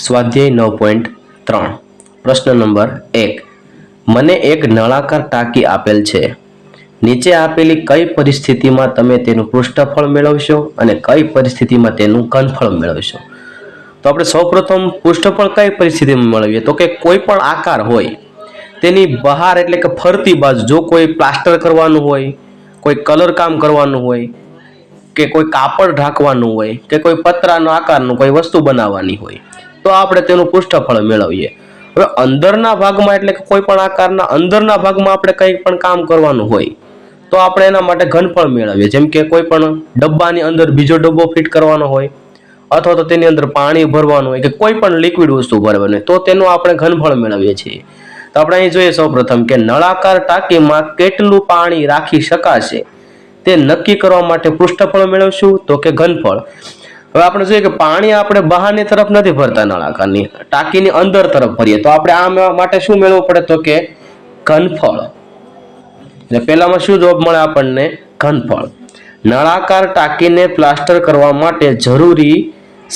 સ્વાધ્યાય નવ પોઈન્ટ ત્રણ. પ્રશ્ન નંબર એક. મને એક નળાકાર ટાંકી આપેલ છે. નીચે આપેલી કઈ પરિસ્થિતિમાં તમે તેનું પૃષ્ઠફળ મેળવશો અને કઈ પરિસ્થિતિમાં તેનું ઘનફળ મેળવશો? તો આપણે સૌપ્રથમ પૃષ્ઠફળ કઈ પરિસ્થિતિમાં મેળવીએ? તો કે કોઈ પણ આકાર હોય, તેની બહાર એટલે કે ફરતી બાજુ, જો કોઈ પ્લાસ્ટર કરવાનું હોય, કોઈ કલર કામ કરવાનું હોય, કે કોઈ કાપડ ઢાંકવાનું હોય, કે કોઈ પતરાનો આકારનું કોઈ વસ્તુ બનાવવાની હોય તો આપણે તેનું પૃષ્ઠફળ મેળવીએ. હવે અંદરના ભાગમાં એટલે કે કોઈ પણ આકારના અંદરના ભાગમાં આપણે કંઈ પણ કામ કરવાનું હોય, તો આપણે એના માટે ઘનફળ મેળવીએ. જેમ કે કોઈ પણ ડબ્બાની અંદર બીજો ડબ્બો ફિટ કરવાનો હોય, અથવા તો તેની અંદર પાણી ભરવાનું હોય કે કોઈ પણ લિક્વિડ વસ્તુ ભરવાની હોય, તો તેનું આપણે ઘનફળ મેળવીએ છીએ. તો આપણે અહીં જોઈએ સૌપ્રથમ કે નળાકાર ટાંકીમાં કેટલું પાણી રાખી શકાશે તે નક્કી કરવા માટે પૃષ્ઠફળ મેળવશું? તો કે ઘનફળ. હવે આપણે જોઈએ કે પાણી આપણે બહારની તરફ નથી ભરતા નળાકારની, ટાંકીની અંદર તરફ ભરીએ તો આપણે આ માટે શું મેળવવું પડે તો કે ઘનફળ. એટલે પહેલામાં શું જવાબ મળે આપણને? ઘનફળ. નળાકાર ટાંકીને પ્લાસ્ટર કરવા માટે જરૂરી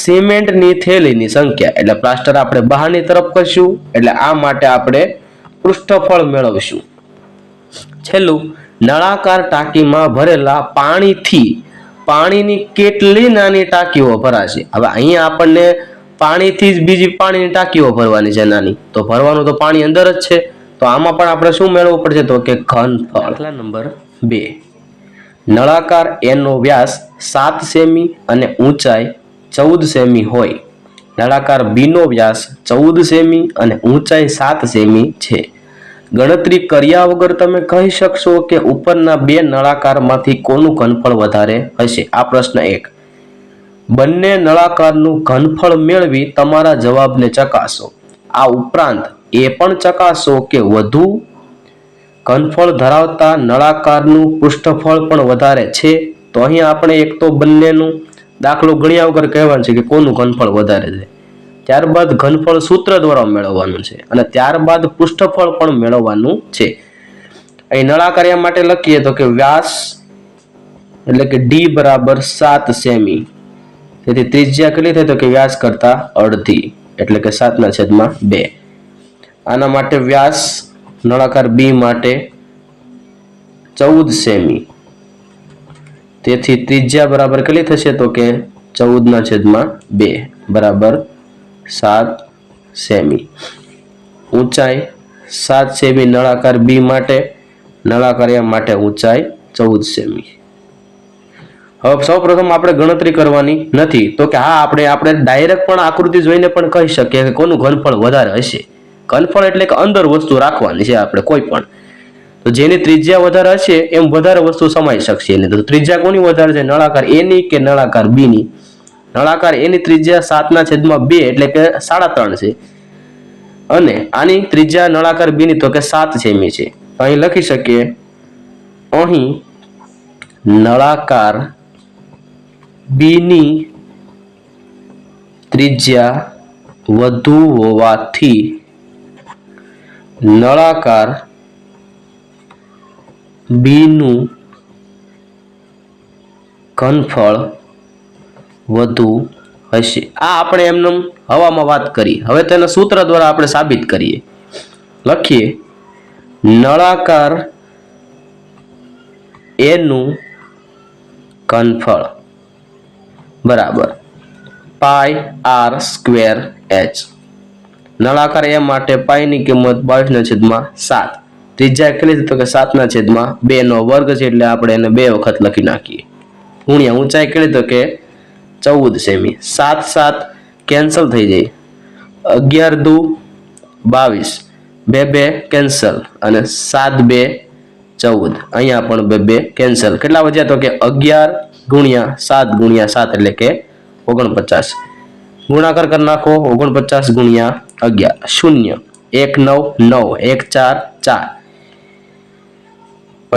સિમેન્ટની થેલીની સંખ્યા. એટલે પ્લાસ્ટર આપણે બહારની તરફ કરશું, એટલે આ માટે આપણે પૃષ્ઠફળ મેળવશું. છેલ્લું, નળાકાર ટાંકીમાં ભરેલા પાણીથી પાણીની કેટલી નાની ટાંકીઓ ભરાશે? હવે અહીંયા આપણને પાણીથી જ બીજી પાણીની ટાંકીઓ ભરવાની છે નાની. તો ભરવાનું તો પાણી અંદર જ છે. તો આમાં પણ આપણે શું મેળવવું પડશે? તો કે ઘનફળ દાખલા નંબર બે. નળાકાર એનો વ્યાસ સાત સેમી અને ઊંચાઈ ચૌદ સેમી હોય. નળાકાર બીનો વ્યાસ ચૌદ સેમી અને ઊંચાઈ સાત સેમી છે. ગણતરી કર્યા વગર તમે કહી શકશો કે ઉપરના બે નળાકારમાંથી કોનું ઘનફળ વધારે હશે? આ પ્રશ્ન એક. બંને નળાકારનું ઘનફળ મેળવી તમારા જવાબને ચકાસો. આ ઉપરાંત એ પણ ચકાસો કે વધુ ઘનફળ ધરાવતા નળાકારનું પૃષ્ઠફળ પણ વધારે છે. તો અહીં આપણે એક તો બંનેનું દાખલો ગણ્યા વગર કહેવાનું છે કે કોનું ઘનફળ વધારે છે. ત્યારબાદ ઘનફળ સૂત્ર દ્વારા મેળવવાનું છે અને ત્યારબાદ પૃષ્ઠફળ પણ મેળવવાનું છે. અહીં નળાકાર્ય માટે લખીએ તો કે વ્યાસ એટલે કે ડી બરાબર સાત સેમી. તેથી ત્રિજ્યા કેટલી થાય તો કે વ્યાસ કરતા અડધી, એટલે કે સાતના છેદમાં બે. આના માટે વ્યાસ નળાકાર બી માટે ચૌદ સેમી. તેથી ત્રિજ્યા બરાબર કેટલી થશે તો કે ચૌદના છેદમાં બે, બરાબર સાત સેમી. ઊંચાઈ સાત સેમી નળાકાર બી માટે, નળાકાર એમ માટે ઊંચાઈ ચૌદ સેમી. હવે સૌ પ્રથમ આપણે ગણતરી કરવાની નથી. તો કે હા, આપણે આપણે ડાયરેક્ટ પણ આકૃતિ જોઈને પણ કહી શકીએ કે કોનું ઘનફળ વધારે હશે. ઘનફળ એટલે કે અંદર વસ્તુ રાખવાની છે આપણે, કોઈ પણ. તો જેની ત્રિજ્યા વધારે હશે, એમ વધારે વસ્તુ સમાઈ શકશે. એની તો ત્રિજ્યા કોની વધારે છે? નળાકાર એની કે નળાકાર બીની? ની નળાકાર એની ત્રિજ્યા સાતના છેદમાં બે એટલે કે સાડા ત્રણ છે. અને આની ત્રિજ્યા નળાકાર બીની તો કે સાત સેમી છે. અહીં લખી શકીએ, અહીં નળાકાર બીની ત્રિજ્યા વધુ હોવાથી નળાકાર બીનું ઘનફળ વધુ હશે. આ આપણે એમને હવામાં વાત કરી. હવે તેના સૂત્ર દ્વારા આપણે સાબિત કરીએ. લખીએ. નળાકાર એનું ઘનફળ. બરાબર. Pi R square H. નળાકાર એ માટે પાયની કિંમત બાવીસના છેદમાં સાત. ત્રીજા કેટલી તો કે સાતના છેદમાં બેનો વર્ગ છે એટલે આપણે એને બે વખત લખી નાખીએ. ગુણ્યા ઊંચાઈ કેટલી તો કે ચૌદ સેમી. સાત સાત કેન્સલ થઈ જાય અગિયાર દુ બાવીસ. બે બે કેન્સલ અને સાત બે ચૌદ. અહીંયા પણ બે બે કેન્સલ કેટલા વધ્યા તો કે અગિયાર ગુણ્યા સાત ગુણ્યા સાત એટલે કે ઓગણપચાસ. ગુણાકાર કરી નાખો. ઓગણપચાસ ગુણ્યા અગિયાર. શૂન્ય. એક નવ નવ. એક ચાર ચાર.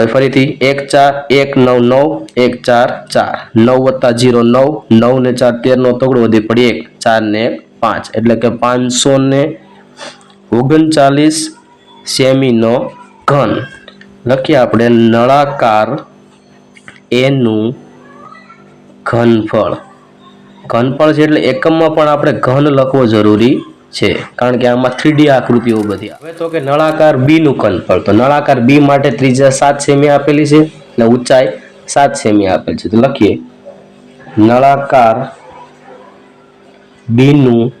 ફરીથી એક ચાર, એક નવ નવ, એક ચાર ચાર. નવ વત્તા જીરો નવ નવ ને ચાર, તેર નો તગડો વધી પડી એક, ચાર ને પાંચ. એટલે કે પાંચસો ને ઓગણચાલીસ સેમીનો ઘન. લખીએ આપણે નળાકાર એનું ઘનફળ. ઘનફળ છે એટલે એકમમાં પણ આપણે ઘન લખવો જરૂરી છે. કારણ કે આમાં થ્રીડી આકૃતિઓ બધી હવે તો કે નળાકાર બી નું ઘનફળ તો નળાકાર બી માટે ત્રીજા સાત સેમી આપેલી છે અને ઊંચાઈ સાત સેમી આપેલ છે. તો લખીએ. નળાકાર બી નું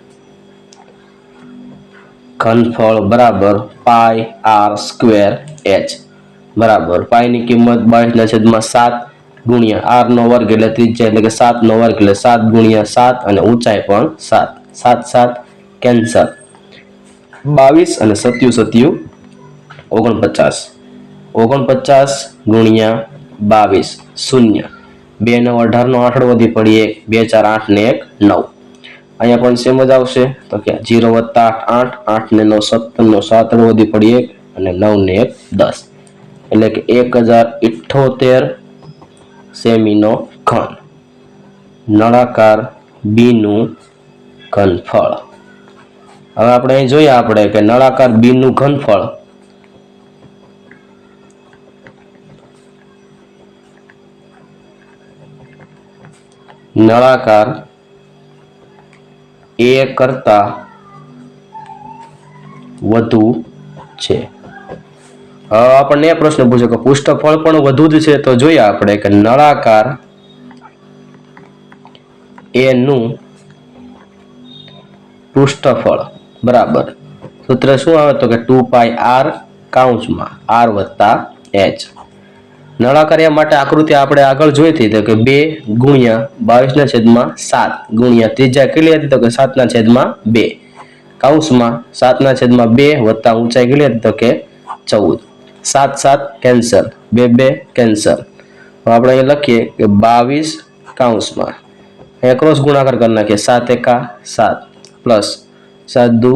ઘનફળ બરાબર પાય આર સ્ક્વેર એચ. બરાબર. પાયની કિંમત બાવીસના છેદમાં સાત ગુણ્યા આર નો વર્ગ એટલે ત્રીજા એટલે કે સાત નો વર્ગ એટલે સાત ગુણ્યા સાત અને ઊંચાઈ પણ સાત. સાત સાત. કેન્સર. બાવીસ અને સત્યુ સત્યુ, ઓગણપચાસ. ઓગણપચાસ ગુણ્યા બાવીસ, શૂન્ય. બે નવ અઢારનો આંકડો વધી પડી એક બે ચાર આઠ ને એક નવ. અહીંયા પણ સેમ જ આવશે, તો કે જીરો વત્તા આઠ આઠ આઠ ને નવ, સત્તરનો નો સાત વધી પડી એક અને નવ ને એક, દસ. એટલે કે એક હજાર ઇઠ્ઠોતેર સેમીનો ઘન. નળાકાર બીનું ઘનફળ. હવે આપણે અહીં જોઈએ આપણે કે નળાકાર બીનું ઘનફળ. નળાકાર એ કરતા વધુ છે. આપણને એ પ્રશ્ન પૂછ્યો કે પૃષ્ઠફળ પણ વધુ જ છે, તો જોઈએ આપણે કે નળાકાર એનું પૃષ્ઠફળ. બરાબર. સૂત્ર શું આવે તો કે ટુ પાય આર કાઉન્સમાં આર વત્તા એચ નળાકાર એ માટે આકૃતિ આપણે આગળ જોઈ હતી તો કે બે ગુણ્યા બાવીસના છેદમાં સાત, ગુણ્યા ત્રીજા કેટલી હતી તો કે સાતના છેદમાં બે. કાઉન્સમાં સાતના છેદમાં બે વત્તા ઊંચાઈ કેટલી હતી તો કે ચૌદ. સાત સાત કેન્સલ, બે બે કેન્સલ. તો આપણે અહીં લખીએ કે બાવીસ કાઉન્સમાં અહીંયા ક્રોસ ગુણાકાર કરી નાખીએ, સાત એકા સાત પ્લસ સાત દુ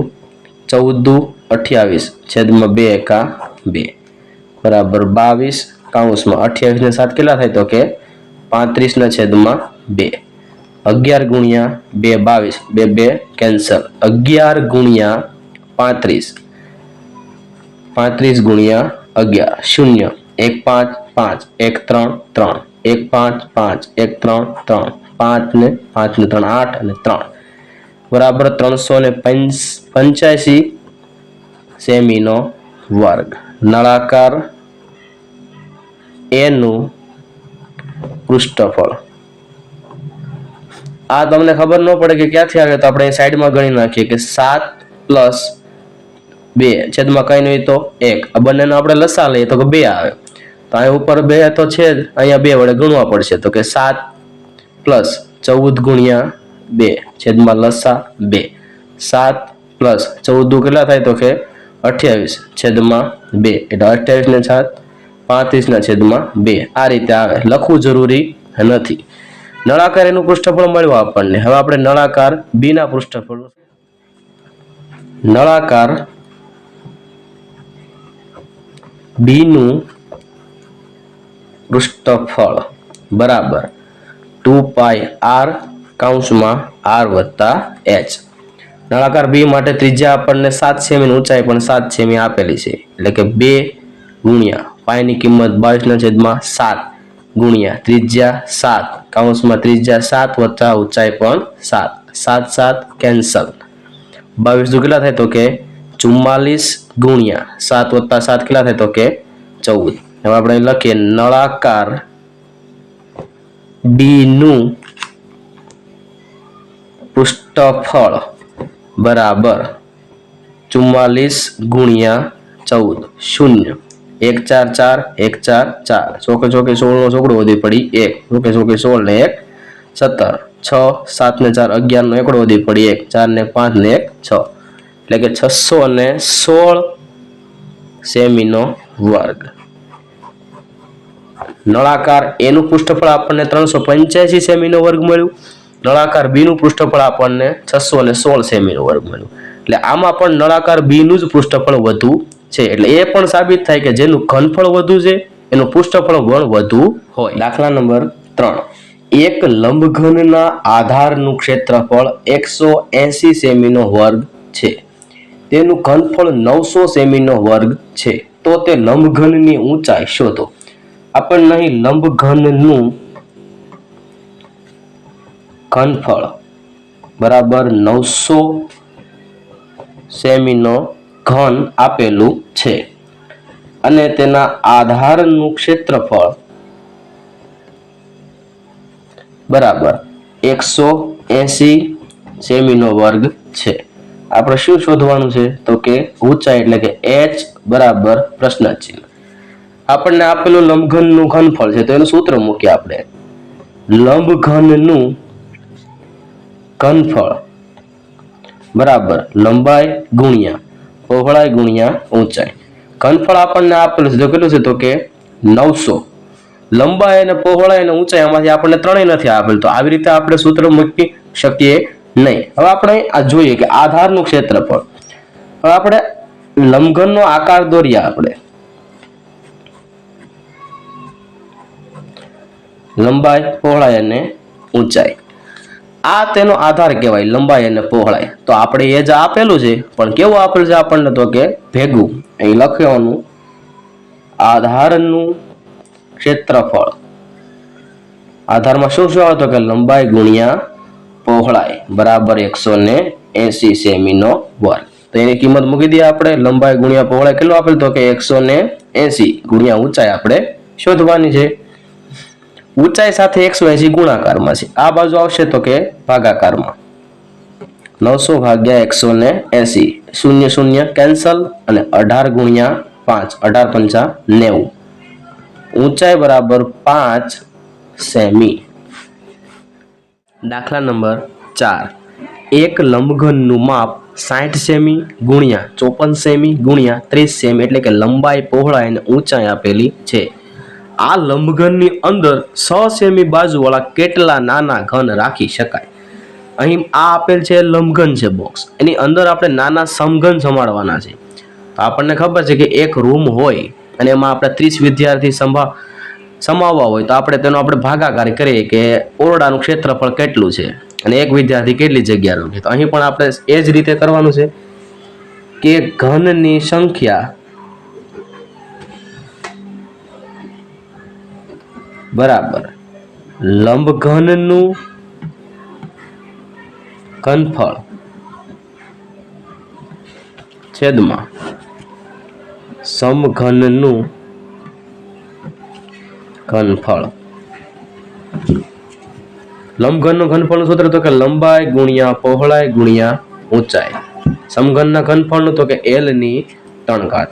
ચૌદ દુ અઠ્યાવીસ. છેદમાં બે એકા બે. બરાબર બાવીસ કાઉન્સમાં અઠ્યાવીસ ને સાત કેટલા થાય તો કે પાંત્રીસના છેદમાં બે. અગિયાર ગુણ્યા બે બાવીસ. બે બે કેન્સલ અગિયાર ગુણ્યા પાંત્રીસ. પાંત્રીસ ગુણ્યા અગિયાર. શૂન્ય. એક પાંચ પાંચ. એક ત્રણ ત્રણ. એક પાંચ પાંચ. એક ત્રણ ત્રણ. પાંચ ને પાંચ ને ત્રણ. આઠ અને ત્રણ. બરાબર ત્રણસો ને પંચ પંચ્યાસી સેમીનો વર્ગ. નળાકાર એનું પૃષ્ઠફળ. આ તમને ખબર ન પડે કે ક્યાંથી આવે તો આપણે સાઈડમાં ગણી નાખીએ કે સાત પ્લસ બે છેદમાં કઈ નહીં તો એક. આ બંનેનો આપણે લસા લઈએ તો કે બે આવે. તો અહીં ઉપર બે તો છે અહીંયા બે વડે ગણવા પડશે. તો કે સાત પ્લસ ચૌદ ગુણ્યા બે, છેદમાં લસા બે. સાત પ્લસ ચૌદ કેટલા થાય તો કે અઠ્યાવીસ, છેદમાં બે. એટલે અઠ્યાવીસ ને સાત પાંત્રીસના છેદમાં બે. આ રીતે આવે. લખવું જરૂરી નથી. નળાકાર એનું પૃષ્ઠફળ મળ્યું આપણને. હવે આપણે નળાકાર બી ના પૃષ્ઠફળ નળાકાર બી નું પૃષ્ઠફળ. બરાબર. ટુ પાય આર કાઉન્સમાં આર વત્તા એચ. નળાકાર બી માટે ત્રિજ્યા આપણને સાત સેમી ઊંચાઈ પણ સાત સેમી આપેલી છે. એટલે કે બે ગુણ્યા પાયની કિંમત બાવીસના છેદમાં સાત ગુણ્યા ત્રિજ્યા સાત. કાઉન્સમાં ત્રિજ્યા સાત વત્તા ઊંચાઈ પણ સાત. સાત સાત કેન્સલ. બાવીસ કેટલા થાય તો કે ચુમ્માલીસ ગુણ્યા સાત વત્તા સાત કેટલા થાય તો કે ચૌદ. હવે આપણે લખીએ નળાકાર ડી નું પૃષ્ઠફળ બરાબર ચુમ્માલીસ ગુણ્યા ચૌદ. શૂન્ય. એક ચાર ચાર, એક ચાર ચાર. ચોકે ચોકે સોળનો ચોકડો વધી પડી એક. ચોકે ચોકે સોળ ને એક, સત્તર. છ સાત ને ચાર, અગિયારનો એકડો વધી પડી એક. ચાર ને પાંચ ને એક, છ. એટલે કે છસો ને સોળ સેમીનો વર્ગ. નળાકાર એનું પૃષ્ઠફળ આપણને ત્રણસો પંચ્યાસી સેમીનો વર્ગ મળ્યું. નળાકાર બી નું પૃષ્ઠફળ આપણને છસો અને સોળ સેમીનો વર્ગ મળ્યું. એટલે આમાં પણ નળાકાર બી નું જ પૃષ્ઠફળ વધુ છે. એટલે એ પણ સાબિત થાય કે જેનું ઘનફળ વધુ છે, એનું પૃષ્ઠફળ ગણ વધુ હોય. દાખલા નંબર ત્રણ. એક લંબઘનના આધારનું ક્ષેત્રફળ એકસો એસી સેમીનો વર્ગ છે. તેનું ઘનફળ નવસો સેમીનો વર્ગ છે. તો તે લંબઘનની ઊંચાઈ શોધો. આપણને અહીં લંબઘનનું ઘનફળ બરાબર નવસો સેમીનો ઘન આપેલું છે. અને તેના આધારનું ક્ષેત્રફળ બરાબર એકસો એસી સેમીનો વર્ગ છે. આપણે શું શોધવાનું છે? તો કે ઊંચાઈ એટલે કે એચ બરાબર પ્રશ્ન આપણને આપેલું લંબઘનનું ઘનફળ છે. તો એનું સૂત્ર મૂકીએ આપણે. લંબઘનનું ઘનફળ બરાબર. લંબાઈ ગુણ્યા. પહોળાઈ ગુણ્યા ઊંચાઈ. ઘનફળ આપણને આપેલું છે. તો કેટલું છે? તો કે નવસો. લંબાઈ અને પહોળાઈ અને ઊંચાઈ આમાંથી આપણને ત્રણેય નથી આપેલ. તો આવી રીતે આપણે સૂત્ર મૂકી શકીએ નહીં. હવે આપણે આ જોઈએ કે આધારનું ક્ષેત્રફળ. હવે આપણે લંબઘનનો આકાર દોરીએ આપણે. લંબાઈ, પહોળાઈ અને ઊંચાઈ. આ તેનો આધાર કહેવાય, લંબાઈ અને પહોળાઈ. તો આપણે એ જ આપેલું છે, પણ કેવું આપેલું છે આપણને? તો કે ભેગું. અહીં લખવાનું, આધારનું ક્ષેત્રફળ. આધારમાં શું શું આવે? તો કે લંબાઈ ગુણ્યા પહોળાઈ, બરાબર એકસો ને એસી સેમીનો વર્ગ. તો એની કિંમત મૂકી દઈએ આપણે, લંબાઈ ગુણ્યા પહોળાઈ કેટલું આપેલ? તો કે એકસો ને એસી ગુણ્યા ઊંચાઈ આપણે શોધવાની છે. ઊંચાઈ સાથે એકસો એસી ગુણાકારમાં છે. આ બાજુ આવશે તો કે ભાગાકારમાં. નવસો ભાગ્યા એકસો ને એસી શૂન્ય શૂન્ય કેન્સલ અને અઢાર ગુણ્યા પાંચ, અઢાર પંચા નેવું. ઊંચાઈ બરાબર પાંચ સેમી. દાખલા નંબર ચાર. એક લંબઘનનું માપ સાઠ સેમી ગુણ્યા ચોપન સેમી ગુણ્યા ત્રીસ સેમી એટલે કે લંબાઈ પહોળાઈ અને ઊંચાઈ આપેલી છે. આ લંબઘનની અંદર છ સેમી બાજુવાળા કેટલા નાના ઘન રાખી શકાય? અહીં આ આપેલ છે લંબઘન છે બોક્સ એની અંદર આપણે નાના સમઘન જમાડવાના છે. તો આપણને ખબર છે કે એક રૂમ હોય અને એમાં આપણે ત્રીસ વિદ્યાર્થી સંભા, સમાવવા હોય, તો આપણે તેનો આપણે ભાગાકાર કરીએ કે ઓરડાનું ક્ષેત્રફળ કેટલું છે અને એક વિદ્યાર્થી કેટલી જગ્યા છે તો અહીં પણ આપણે એ જ રીતે કરવાનું છે કે ઘનની સંખ્યા બરાબર. લંબઘનનું ઘનફળ છેદમાં સમઘનનું ઘનફળ. લંબઘનનું ઘનફળનું સૂત્ર તો કે લંબાઈ ગુણ્યા પહોળાઈ ગુણ્યા ઊંચાઈ. સમઘનના ઘનફળનું તો કે એલની ત્રણ ઘાત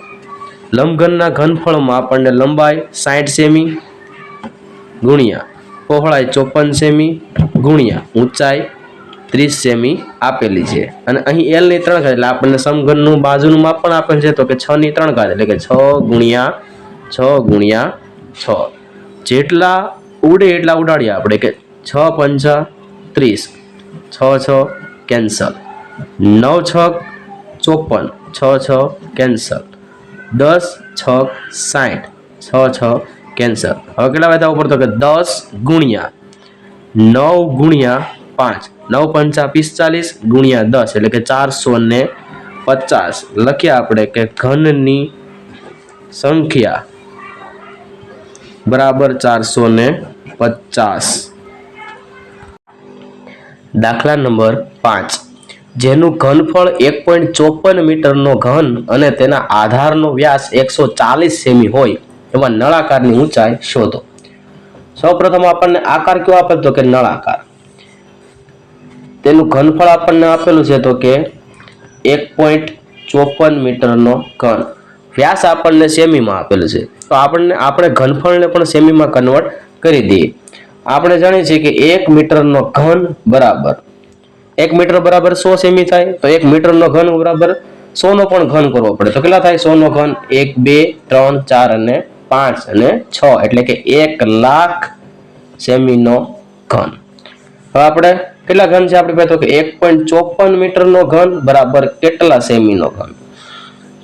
લંબઘનના ઘનફળમાં આપણને લંબાઈ સાઠ સેમી ગુણ્યા. પહોળાઈ ચોપન સેમી, ગુણ્યા ઊંચાઈ ત્રીસ સેમી આપેલી છે. અને અહીં એલની ત્રણ ઘાત, એટલે આપણને સમઘનનું બાજુનું માપ પણ આપેલ છે, તો કે છ ની ત્રણ ઘાત, એટલે કે છ ગુણ્યા છ ગુણ્યા છ. જેટલા ઉડે એટલા ઉડાડીએ આપણે, કે છ પંચા ત્રીસ, છ છ કેન્સલ. નવ છ ચોપન, છ છ કેન્સલ. દસ છ સાઠ છ છ કેન્સલ હવે કેટલા વધ્યા ઉપર તો કે દસ ગુણ્યા નવ ગુણ્યા પાંચ. નવ પંચા પિસ્તાલીસ ગુણ્યા દસ, એટલે કે ચારસો ને પચાસ. લખ્યા આપણે કે ઘનની સંખ્યા બરાબર ચારસો ને પચાસ. દાખલા નંબર પાંચ. જેનું ઘનફળ એક પોઈન્ટ ચોપન મીટરનો ઘન અને તેના આધારનો વ્યાસ એકસો ચાલીસ સેમી હોય. એવા નળાકારની ઊંચાઈ શોધો. સૌપ્રથમ આપણને આકાર કયો આપેલ તો કે નળાકાર. તેનું ઘનફળ આપણને આપેલું છે તો કે એક પોઈન્ટ ચોપન મીટરનો ઘન. વ્યાસ આપણને સેમીમાં આપેલું છે. તો આપણને, આપણે ઘનફળને પણ સેમીમાં કન્વર્ટ કરી દઈએ. આપણે જાણીએ છીએ કે એક મીટરનો ઘન બરાબર. એક મીટર બરાબર સો સેમી થાય, તો એક મીટરનો ઘન બરાબર સોનો પણ ઘન કરવો પડે. તો કેટલા થાય? સોનો ઘન એક, બે, ત્રણ, ચાર અને પાંચ અને છ, એટલે કે એક લાખ સેમીનો ઘન. હવે આપણે કેટલા ઘન છે આપણી પાસે? કે એક પોઈન્ટ ચોપન મીટરનો ઘન બરાબર કેટલા સેમીનો ઘન?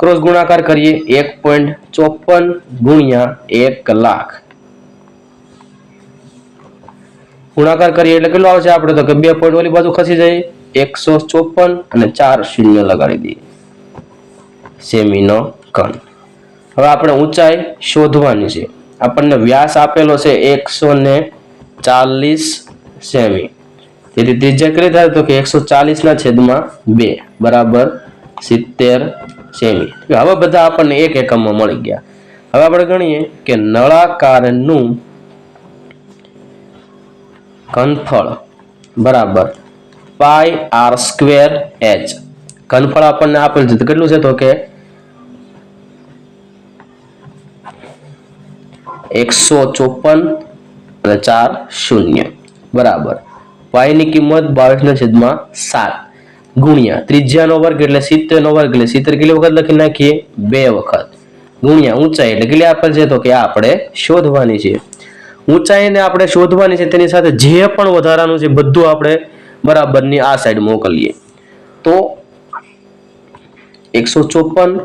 ક્રોસ ગુણાકાર કરીએ, એક પોઈન્ટ ચોપન ગુણ્યા એક લાખ. ગુણાકાર કરીએ એટલે કેટલું આવશે આપણે? તો કે બે પોઈન્ટ ઓલી બાજુ ખસી જાય. એકસો ચોપન અને ચાર શૂન્ય લગાડી દઈએ. સેમીનો ઘન. હવે આપણે ઊંચાઈ શોધવાની છે. આપણને વ્યાસ આપેલો છે એકસો ને ચાલીસ સેમી. તેથી ત્રીજા કેટલી થાય તો કે એકસો ચાલીસના છેદમાં બે, બરાબર સિત્તેર સેમી. હવે બધા આપણને એક એકમમાં મળી ગયા. હવે આપણે ગણીએ કે નળાકારનું ઘનફળ, બરાબર પાય આર સ્ક્વેર એચ. ઘનફળ આપણને આપેલ છે કેટલું છે તો કે એકસો ચોપન અને ચાર શૂન્ય. બરાબર. વાયની કિંમત બાવીસના છેદમાં સાત. ગુણ્યા ત્રિજ્યાનો વર્ગ એટલે સિત્તેરનો વર્ગ એટલે સિત્તેર કેટલી વખત લખી નાખીએ? બે વખત. ગુણ્યા ઊંચાઈ એટલે કેટલી આપેલ છે? તો કે આ આપણે શોધવાની છે. ઊંચાઈને આપણે શોધવાની છે તેની સાથે જે પણ વધારાનું છે બધું આપણે બરાબરની આ સાઈડ મોકલીએ. તો એકસો ચોપન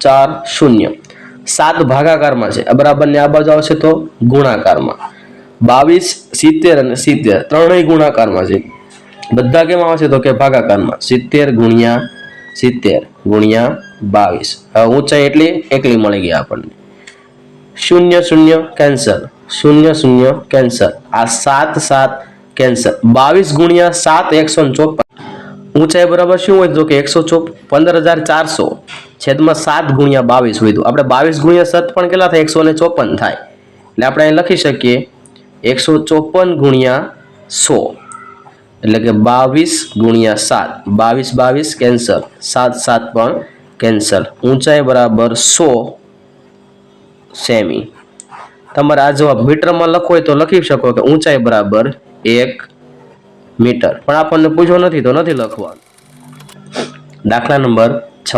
ચાર શૂન્ય. સાત ભાગાકારમાં છે. આ બરાબરની આ બાજુ આવશે તો ગુણાકારમાં. બાવીસ, સિત્તેર અને સિત્તેર. ત્રણેય ગુણાકારમાં છે. બધા કેમ આવશે તો કે ભાગાકારમાં. સિત્તેર ગુણ્યા સિત્તેર ગુણ્યા બાવીસ. હવે ઊંચાઈ એટલી એકલી મળી ગઈ આપણને. શૂન્ય શૂન્ય કેન્સર શૂન્ય શૂન્ય કેન્સર આ સાત સાત કેન્સર બાવીસ ગુણ્યા સાત એકસો ને ચોપન ઊંચાઈ બરાબર શું હોય તો કે એકસો ચોપ, પંદર હજાર ચારસો. છેદમાં સાત ગુણ્યા બાવીસ વધ્યું. આપણે બાવીસ ગુણ્યા સત પણ કેટલા થાય? એકસો ને ચોપન થાય. એટલે આપણે અહીં લખી શકીએ, એકસો ચોપન ગુણ્યા સો. એટલે કે બાવીસ ગુણ્યા સાત. બાવીસ બાવીસ, કેન્સલ. સાત સાત પણ કેન્સલ. ઊંચાઈ બરાબર સો સેમી. તમારે આ જવાબ મીટરમાં લખવો હોય તો લખી શકો કે ઊંચાઈ બરાબર એક મીટર. પણ આપણને પૂછવો નથી તો નથી લખવાનું. દાખલા નંબર છ.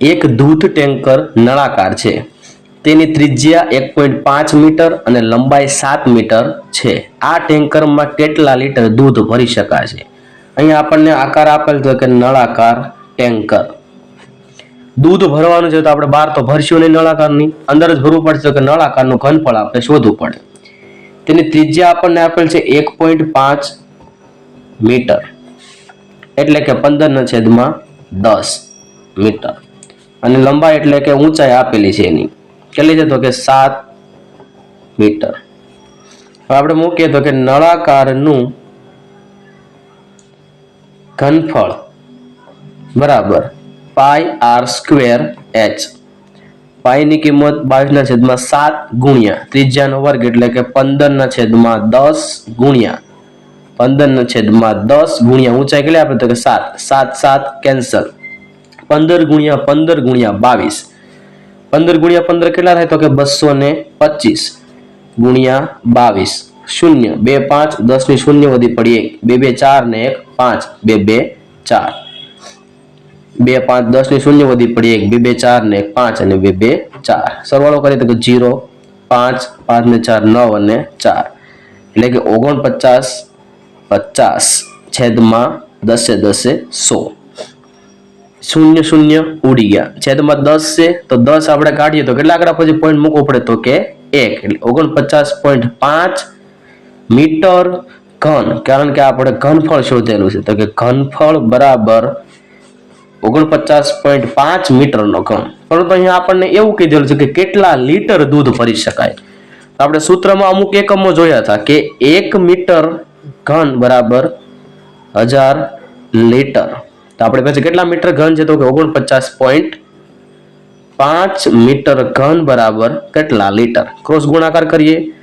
એક દૂધ ટેન્કર નળાકાર છે. તેની ત્રિજ્યા એક પોઈન્ટ પાંચ મીટર અને લંબાઈ સાત મીટર છે. આ ટેન્કરમાં કેટલા લીટર દૂધ ભરી શકાશે? અહીંયા આપણને આકાર આપેલ છે કે નળાકાર ટેન્કર. દૂધ ભરવાનું છે તો આપણે બહાર તો ભરશું નહીં નળાકારની. અંદર જ ભરવું પડશે કે નળાકારનું ઘનફળ આપણે શોધવું પડે. તેની ત્રિજ્યા આપણને આપેલ છે એક પોઈન્ટ પાંચ મીટર. એટલે કે પંદરના છેદમાં દસ મીટર. અને લંબાઈ એટલે કે ઊંચાઈ આપેલી છે એની. કેટલી છે તો કે સાત મીટર. આપણે મૂકીએ તો કે નળાકારનું ઘનફળ બરાબર પાઈ આર સ્ક્વેર એચ. પાયની કિંમત બાવીસના છેદમાં સાત ગુણ્યા ત્રિજ્યાનો વર્ગ એટલે કે પંદરના છેદમાં દસ ગુણ્યા. પંદરના છેદમાં દસ ગુણ્યા ઊંચાઈ કેટલી આપે તો કે સાત. સાત સાત, કેન્સલ. પંદર ગુણ્યા પંદર ગુણ્યા બાવીસ. પંદર ગુણ્યા પંદર કેટલા થાય? તો કે બસો ને પચીસ ગુણ્યા બાવીસ. શૂન્ય. બે પાંચ, દસની શૂન્ય વધી પડી એક. બે બે ચાર ને એક પાંચ. બે બે ચાર. બે પાંચ, દસની શૂન્ય વધી પડી એક. બે બે ચાર ને એક પાંચ અને બે બે ચાર. સરવાળો કરીએ તો કે જીરો, પાંચ પાંચ ને ચાર, નવ અને ચાર. એટલે કે ઓગણપચાસ પચાસ છેદમાં દસે દસે સો. શૂન્ય શૂન્ય ઉડી ગયા. છેદમાં દસ છે, તો દસ આપણે કાઢીએ તો કેટલા આંકડા પછી પોઈન્ટ મૂકવો પડે? તો કે એક. એટલે ઓગણપચાસ પોઈન્ટ પાંચ મીટર ઘન. કારણ કે આપણે ઘનફળ શોધેલું છે. તો કે ઘનફળ બરાબર ઓગણપચાસ પોઈન્ટ પાંચ મીટરનો ઘન. પરંતુ અહીંયા આપણને એવું કીધેલું છે કે કેટલા લીટર દૂધ ભરી શકાય? આપણે સૂત્રમાં અમુક એકમો જોયા હતા કે એક મીટર ઘન બરાબર હજાર લીટર. તો આપણે પછી કેટલા મીટર ઘન છે તો કે ઓગણપચાસ પોઈન્ટ પાંચ મીટર ઘન બરાબર કેટલા લીટર? ક્રોસ ગુણાકાર કરીએ.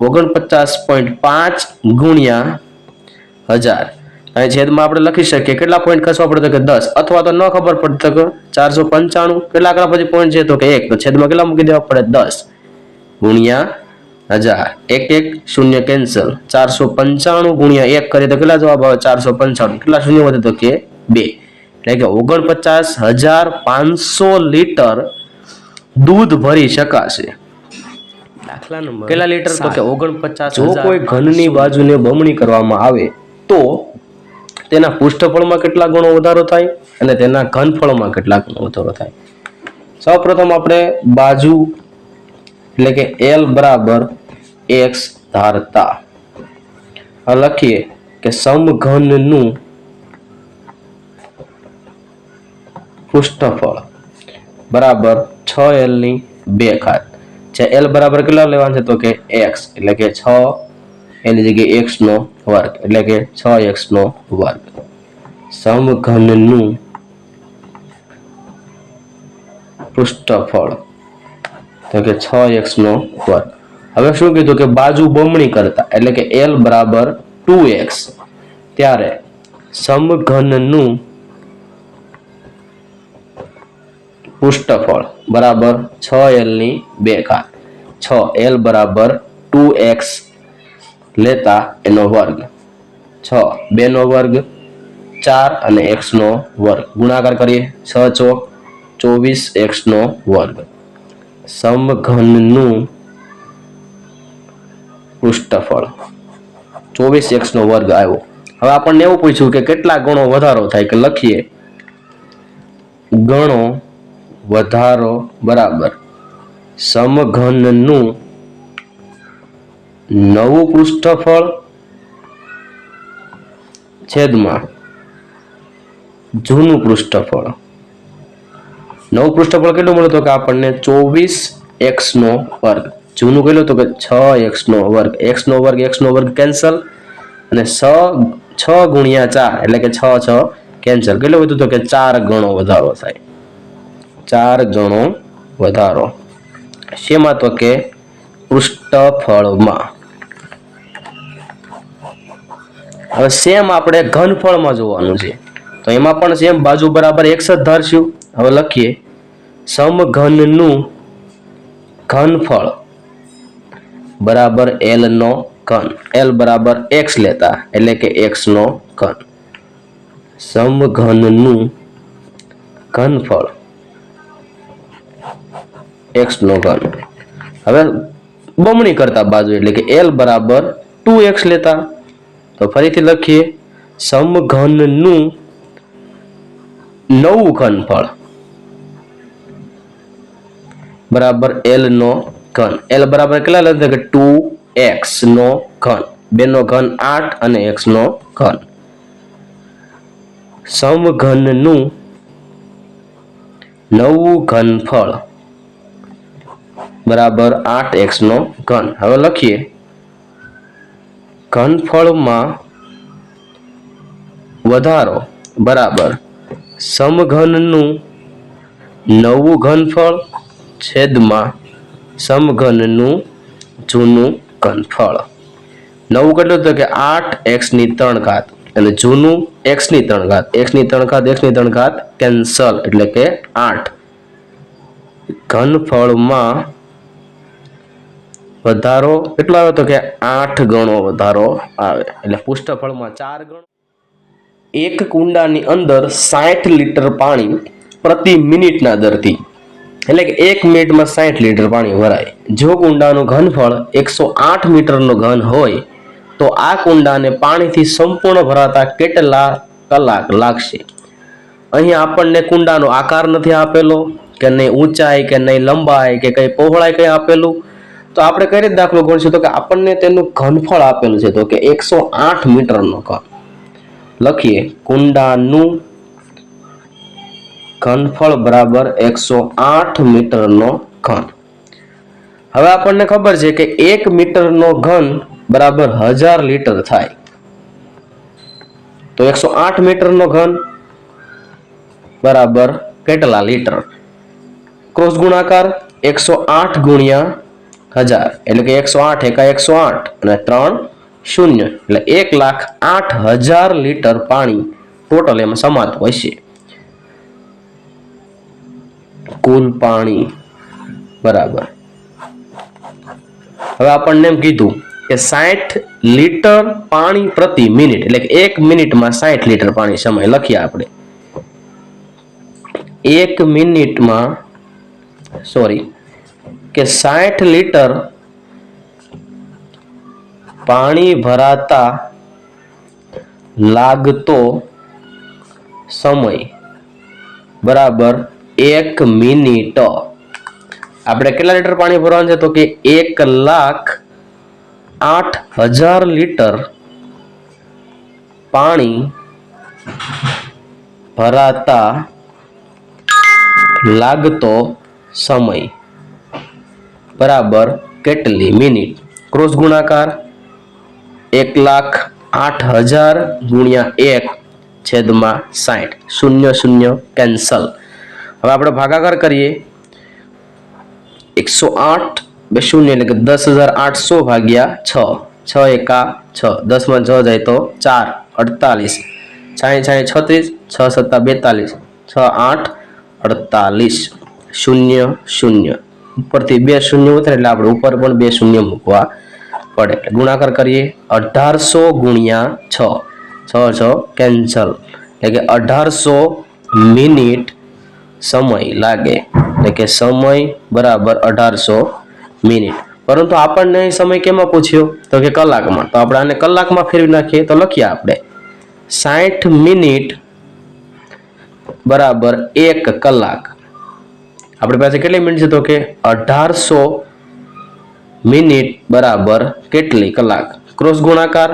ઓગણપચાસ પોઈન્ટ પાંચ ગુણ્યા હજાર. અને છેદમાં આપણે લખી શકીએ. કેટલા પોઈન્ટ ખસવા પડે તો કે દસ. અથવા તો ન ખબર પડે તો કે ચારસો પંચાણું. કેટલા આંકડા પછી પોઈન્ટ છે તો કે એક. તો છેદમાં કેટલા મૂકી દેવા પડે? દસ. ગુણ્યા હજાર. એક એક શૂન્ય કેન્સલ. ચારસો પંચાણું ગુણ્યા એક કરીએ તો કેટલા જવાબ આવે? ચારસો પંચાણું. કેટલા શૂન્ય વધે તો કે બે. એટલે કે ઓગણપચાસ હજાર પાંચસો લીટર દૂધ ભરી શકાશે. કેટલા લીટર? તો કે ઓગણપચાસ જો કોઈ ઘનની બાજુને બમણી કરવામાં આવે તો તેના પૃષ્ઠફળમાં કેટલા ગણો વધારો થાય અને તેના ઘનફળમાં કેટલા ગણો વધારો થાય? સૌપ્રથમ આપણે બાજુ એટલે કે એલ બરાબર એક્સ ધારતા. લખીએ કે સમઘનનું પૃષ્ઠફળ. બરાબર છ એલની બે ઘાત જે એલ બરાબર કેટલા લેવાનું છે તો કે એક્સ એટલે કે છ એની જગ્યાએ એક્સનો વર્ગ, એટલે કે છ એક્સનો વર્ગ. સમઘનનું પૃષ્ઠફળ, તો કે છ એક્સનો વર્ગ. હવે શું કીધું કે બાજુ બમણી કરતા, એટલે કે એલ બરાબર ટુ એક્સ ત્યારે સમઘનનું પૃષ્ઠફળ બરાબર છ એલની બે ઘાત. છ એલ બરાબર ટુ એક્સ લેતા એનો વર્ગ. છ બેનો વર્ગ ચાર અને એક્સનો વર્ગ. ગુણાકાર કરીએ. છ ચોક ચોવીસ એક્સનો વર્ગ. સમઘનનું પૃષ્ઠફળ. ચોવીસ એક્સનો વર્ગ આવ્યો. હવે આપણને એવું પૂછ્યું કે કેટલા ગણો વધારો થાય કે લખીએ. ગણો વધારો બરાબર. સમઘનનું નવું પૃષ્ઠફળ છેદમાં જૂનું પૃષ્ઠફળ. નવું પૃષ્ઠફળ કેટલું મળ્યું તો કે આપણને ચોવીસ એક્સનો વર્ગ. જૂનું કેટલું તો કે છ એક્સનો વર્ગ. એક્સનો વર્ગ એક્સનો વર્ગ કેન્સલ અને છ છ ગુણ્યા ચાર એટલે કે છ છ કેન્સલ. કેટલું વધ્યું તો કે ચાર ગણો વધારો થાય. ચાર ગણો વધારો. શેમાં તો કે પૃષ્ઠફળમાં. હવે સેમ આપણે ઘનફળમાં જોવાનું છે. તો એમાં પણ સેમ બાજુ બરાબર એક જ ધારશું હવે લખીએ. સમઘનનું ઘનફળ બરાબર એલ નો ઘન. એલ બરાબર એક્સ લેતા. એટલે કે એક્સ નો ઘન. સમઘનનું ઘનફળ. એક્સ નો ઘન હવે બમણી કરતા બાજુ, એટલે કે એલ બરાબર ટુ એક્સ લેતા. તો ફરીથી લખીએ, સમઘનનું નવું ઘનફળ બરાબર એલ નો ઘન. એલ બરાબર કેટલા લેતા કે ટુ એક્સ નો ઘન. બે નો ઘન આઠ અને એક્સ નો ઘન. સમઘનનું નવું ઘનફળ બરાબર આઠ એક્સનો ઘન. હવે લખીએ. ઘનફળમાં વધારો. બરાબર. સમઘનનું નવું ઘનફળ છેદમાં સમઘનનું જૂનું ઘનફળ નવું કેટલું તો કે આઠ એક્સની ત્રણ ઘાત. અને જૂનું એક્સની ત્રણ ઘાત. એક્સની ત્રણ ઘાત એક્સની ત્રણ ઘાત કેન્સલ. એટલે કે આઠ. ઘનફળમાં વધારો કેટલો આવે તો કે આઠ ગણો વધારો આવે. એટલે પુષ્ઠફળમાં ચાર ગણો. એક કુંડાની અંદર સાઠ લીટર પાણી પ્રતિ મિનિટના દરથી. એટલે કે એક મિનિટમાં સાઠ લીટર પાણી ભરાય. જો કુંડાનું ઘનફળ એકસો આઠ મીટરનો ઘન હોય, તો આ કુંડાને પાણીથી સંપૂર્ણ ભરાતા કેટલા કલાક લાગશે? અહીં આપણને કુંડાનો આકાર નથી આપેલો, કે નહીં ઊંચાઈ, કે નહીં લંબાઈ, કે કંઈ પહોળાઈ કંઈ આપેલું. તો આપણે કઈ રીતે દાખલો ગણશું તો કે આપણને તેનું ઘનફળ આપેલું છે. તો કે એકસો આઠ મીટરનો ઘન. લખીએ, કુંડાનું ઘનફળ બરાબર એકસો આઠ મીટરનો ઘન. હવે આપણને ખબર છે કે એક મીટરનો ઘન બરાબર હજાર લીટર થાય. તો એકસો આઠ મીટરનો ઘન બરાબર કેટલા લીટર? ક્રોસ ગુણાકાર એકસો આઠ ગુણ્યા હજાર. એટલે કે એકસો આઠ એકા એકસો આઠ અને ત્રણ શૂન્ય. એટલે એક લાખ આઠ હજાર લીટર પાણી ટોટલ એમાં સમાતું હશે કુલ પાણી. બરાબર. હવે આપણને એમ કીધું કે સાઠ લીટર પાણી પ્રતિ મિનિટ, એટલે કે એક મિનિટમાં સાઠ લીટર પાણી સમય લખીએ આપણે. એક મિનિટમાં, સોરી કે સાઠ લીટર પાણી ભરાતા લાગતો સમય. બરાબર એક મિનિટ. આપણે કેટલા લીટર પાણી ભરવાનું છે? તો કે એક લાખ આઠ હજાર લીટર પાણી ભરાતા લાગતો સમય. બરાબર કેટલી મિનિટ? ક્રોસ ગુણાકાર એક લાખ આઠ હજાર ગુણ્યા એક છેદમાં સાઠ. શૂન્ય શૂન્ય કેન્સલ. હવે આપણે ભાગાકાર કરીએ. એકસો આઠ બે શૂન્ય એટલે કે દસ હજાર આઠસો ભાગ્યા છ. છ એકા છ. દસમાં છ જાય તો ચાર. અડતાલીસ. છાંય છાંય છત્રીસ. છ સત્તા બેતાલીસ. છ આઠ અડતાલીસ. શૂન્ય શૂન્ય. ઉપરથી બે શૂન્ય ઉતરે એટલે આપણે ઉપર પણ બે શૂન્ય મૂકવા પડે. એટલે ગુણાકાર કરીએ અઢારસો ગુણ્યા છ. છ છ કેન્સલ એટલે કે અઢારસો મિનિટ સમય લાગે. એટલે કે સમય બરાબર અઢારસો મિનિટ. પરંતુ આપણને સમય કેમાં પૂછ્યો? તો કે કલાકમાં. તો આપણે આને કલાકમાં ફેરવી નાખીએ તો લખીએ આપણે. સાઠ મિનિટ બરાબર એક કલાક. આપણી પાસે કેટલી મિનિટ છે તો કે અઢારસો મિનિટ બરાબર કેટલી કલાક? ક્રોસ ગુણાકાર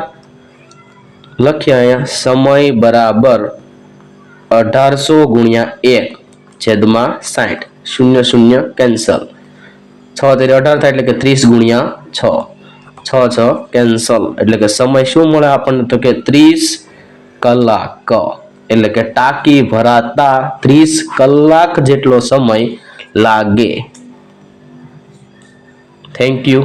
લખ્યા અહીંયા, સમય બરાબર અઢારસો ગુણ્યા એક છેદમાં સાઠ, શૂન્ય શૂન્ય કેન્સલ છ તેરી અઢાર થાય એટલે કે ત્રીસ ગુણ્યા છ. છ છ કેન્સલ એટલે કે સમય શું મળે આપણને? તો કે ત્રીસ કલાક. એટલે કે ટાંકી ભરાતા ત્રીસ કલાક જેટલો સમય લાગે. Thank you